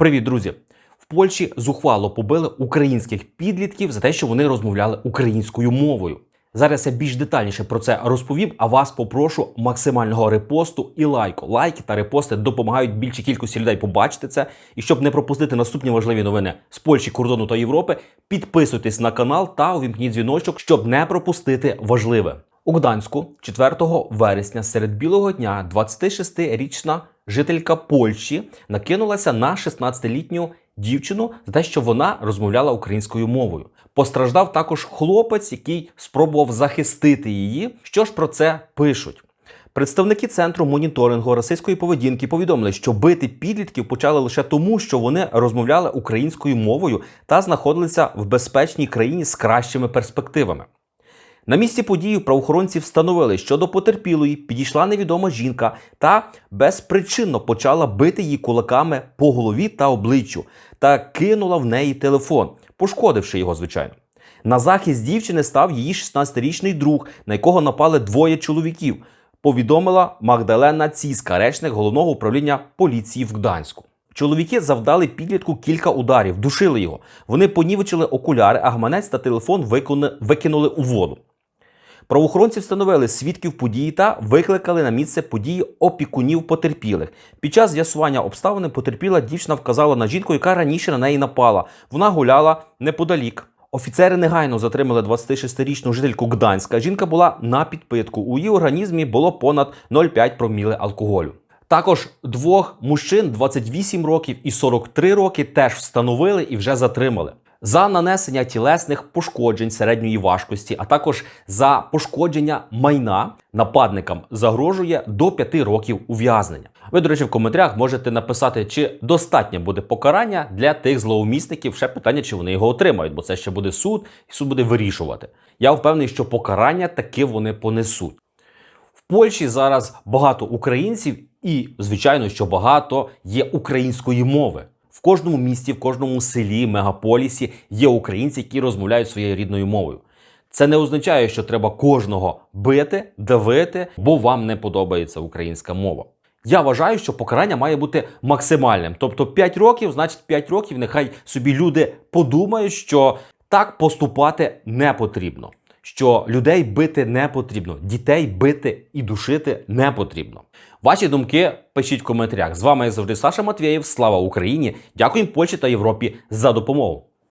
Привіт, друзі! В Польщі зухвало побили українських підлітків за те, що вони розмовляли українською мовою. Зараз я більш детальніше про це розповім, а вас попрошу максимального репосту і лайку. Лайки та репости допомагають більшій кількості людей побачити це. І щоб не пропустити наступні важливі новини з Польщі, кордону та Європи, підписуйтесь на канал та увімкніть дзвіночок, щоб не пропустити важливе. У Гданську 4 вересня серед білого дня 26-річна жителька Польщі накинулася на 16-літню дівчину за те, що вона розмовляла українською мовою. Постраждав також хлопець, який спробував захистити її. Що ж про це пишуть? Представники центру моніторингу російської поведінки повідомили, що бити підлітків почали лише тому, що вони розмовляли українською мовою та знаходилися в безпечній країні з кращими перспективами. На місці події правоохоронці встановили, що до потерпілої підійшла невідома жінка та безпричинно почала бити її кулаками по голові та обличчю та кинула в неї телефон, пошкодивши його, звичайно. На захист дівчини став її 16-річний друг, на якого напали двоє чоловіків. Повідомила Магдалена Ціска, речник головного управління поліції в Гданську. Чоловіки завдали підлітку кілька ударів, душили його. Вони понівечили окуляри, а гаманець та телефон викинули у воду. Правоохоронці встановили свідків події та викликали на місце події опікунів потерпілих. Під час з'ясування обставини потерпіла дівчина вказала на жінку, яка раніше на неї напала. Вона гуляла неподалік. Офіцери негайно затримали 26-річну жительку Гданська. Жінка була на підпитку. У її організмі було понад 0,5 проміли алкоголю. Також двох мужчин 28 років і 43 роки теж встановили і вже затримали. За нанесення тілесних пошкоджень середньої важкості, а також за пошкодження майна нападникам загрожує до 5 років ув'язнення. Ви, до речі, в коментарях можете написати, чи достатньо буде покарання для тих злоумісників. Ще питання, чи вони його отримають, бо це ще буде суд, і суд буде вирішувати. Я впевнений, що покарання таки вони понесуть. В Польщі зараз багато українців, і звичайно, що багато є української мови. В кожному місті, в кожному селі, мегаполісі є українці, які розмовляють своєю рідною мовою. Це не означає, що треба кожного бити, давити, бо вам не подобається українська мова. Я вважаю, що покарання має бути максимальним. Тобто 5 років, значить 5 років, нехай собі люди подумають, що так поступати не потрібно. Що людей бити не потрібно, дітей бити і душити не потрібно. Ваші думки пишіть в коментарях. З вами як завжди Саша Матвєєв. Слава Україні! Дякуємо Польщі та Європі за допомогу.